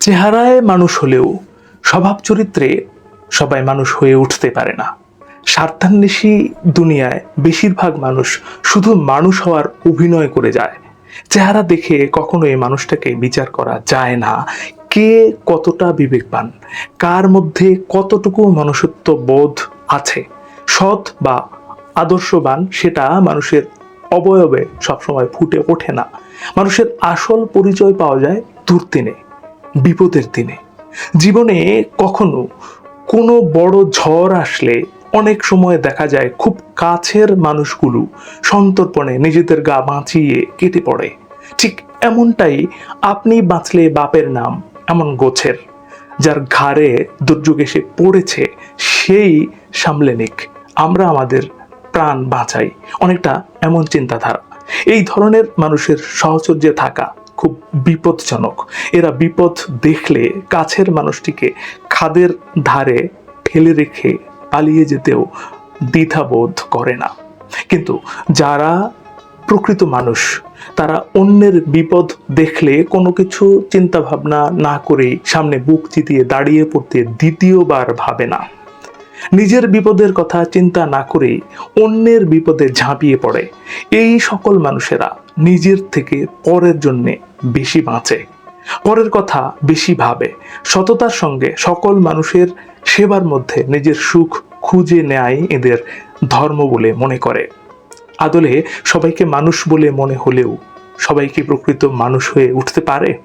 চেহারায় মানুষ হলেও স্বভাব চরিত্রে সবাই মানুষ হয়ে উঠতে পারে না। স্বার্থান্বেষী দুনিয়ায় বেশিরভাগ মানুষ শুধু মানুষ হওয়ার অভিনয় করে যায়। চেহারা দেখে কখনো এই মানুষটাকে বিচার করা যায় না। কে কতটা বিবেকবান, কার মধ্যে কতটুকু মনুষ্যত্ব বোধ আছে, সৎ বা আদর্শবান সেটা মানুষের অবয়বে সবসময় ফুটে ওঠে না। মানুষের আসল পরিচয় পাওয়া যায় দুর্দিনে বিপদের দিনে। জীবনে কখনো কোনো বড় ঝড় আসলে অনেক সময় দেখা যায় খুব কাছের মানুষগুলো সন্তর্পণে নিজেদের গা বাঁচিয়ে কেটে পড়ে। ঠিক এমনটাই আপনি বাঁচলে বাপের নাম এমন গোছের, যার ঘাড়ে দুর্যোগ এসে পড়েছে, সেই সামলে নিক। আমরা আমাদের প্রাণ বাঁচাই। অনেকটা এমন চিন্তাধারা। এই ধরনের মানুষের সহচর্যে থাকা খুব বিপদজনক। এরা বিপদ দেখলে কাছের মানুষটিকে খাদের ধারে ফেলে রেখে পালিয়ে যেতেও দ্বিধাবোধ করে না। কিন্তু যারা প্রকৃত মানুষ, তারা অন্যের বিপদ দেখলে কোনো কিছু চিন্তা ভাবনা না করেই সামনে বুক চিতিয়ে দাঁড়িয়ে পড়তে দ্বিতীয়বার ভাবে না। নিজের বিপদের কথা চিন্তা না করেই অন্যের বিপদে ঝাঁপিয়ে পড়ে। এই সকল মানুষেরা নিজের থেকে পরের জন্যে বেশি বাঁচে। পরের কথা, বেশি ভাবে। সততার সঙ্গে সকল মানুষের সেবার মধ্যে নিজের সুখ খুঁজে নেয় এদের ধর্ম বলে মনে করে। আদলে সবাইকে মানুষ বলে মনে হলেও সবাই কি প্রকৃত মানুষ হয়ে উঠতে পারে?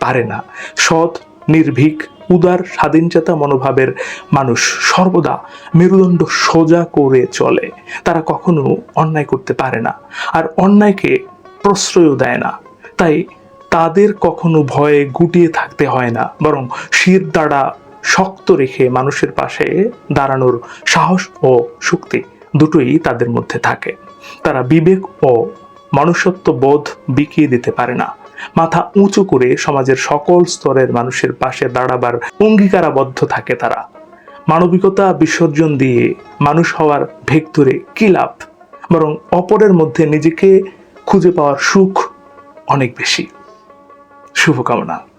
পারে না। সৎ, নির্ভীক উদার স্বাধীনচেতা মনোভাবের মানুষ সর্বদা মেরুদণ্ড সোজা করে চলে। তারা কখনো অন্যায় করতে পারে না আর অন্যায়কে প্রশ্রয়ও দেয় না। তাই তাদের কখনো ভয়ে গুটিয়ে থাকতে হয় না, বরং শির দ্বারা শক্ত রেখে মানুষের পাশে দাঁড়ানোর সাহস ও শক্তি দুটোই তাদের মধ্যে থাকে। তারা বিবেক ও মনুষ্যত্ব বোধ বিকিয়ে দিতে পারে না। মাথা উঁচু করে সমাজের সকল স্তরের মানুষের পাশে দাঁড়াবার অঙ্গীকারাবদ্ধ থাকে তারা। মানবিকতা বিসর্জন দিয়ে মানুষ হওয়ার ভেগ ধরে কি লাভ? বরং অপরের মধ্যে নিজেকে খুঁজে পাওয়ার সুখ অনেক বেশি। শুভকামনা।